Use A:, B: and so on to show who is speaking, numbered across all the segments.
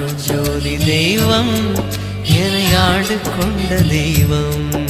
A: அருள்ஜோதி தெய்வம் என்னை ஆண்டு கொண்ட தெய்வம்.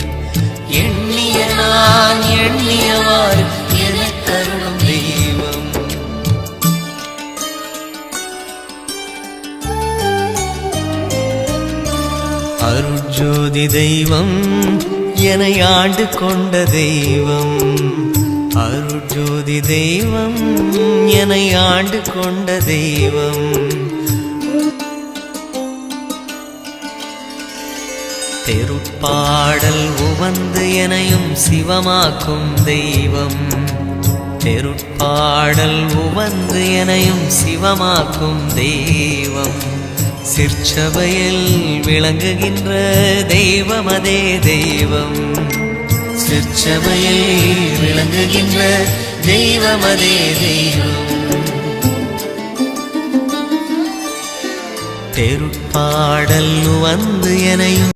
A: ஜோதி தெய்வம் என ஆண்டு கொண்ட தெய்வம். அருட்ஜோதி தெய்வம் என ஆண்டு கொண்ட தெய்வம். தெருப்பாடல் உவந்து எனையும் சிவமாக்கும் தெய்வம். தெருப்பாடல் உவந்து எனையும் சிவமாக்கும் தெய்வம். சிற்சபையில் விளங்குகின்ற தெய்வமதே தெய்வம். சிற்சபையில் விளங்குகின்ற தெய்வமதே தெய்வம். தெருப்பாடல் வந்து எனையும்